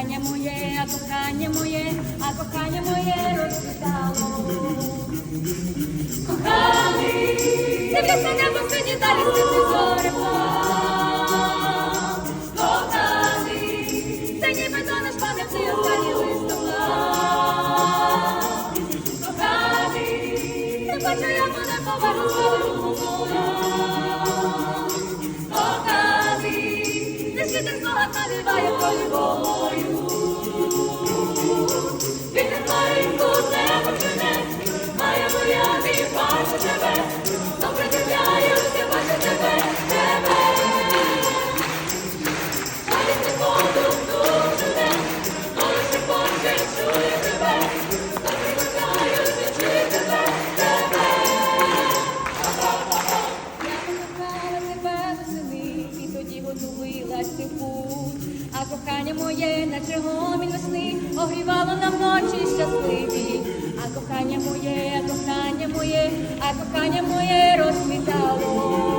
кохання моє, а кохання моє, а кохання моє розцвітало. Коханий, дивлюся небо сині далі світи зорем. Коханий, це ніби до наш пам'ятний останній листопад. Коханий, не бачу я мене повернути Коханий, не світить спогад навіває полюбою. Вітер моє, наче гомін весни, огрівало нам ночі щасливі. moje, ako káňa moje rozkvitalo.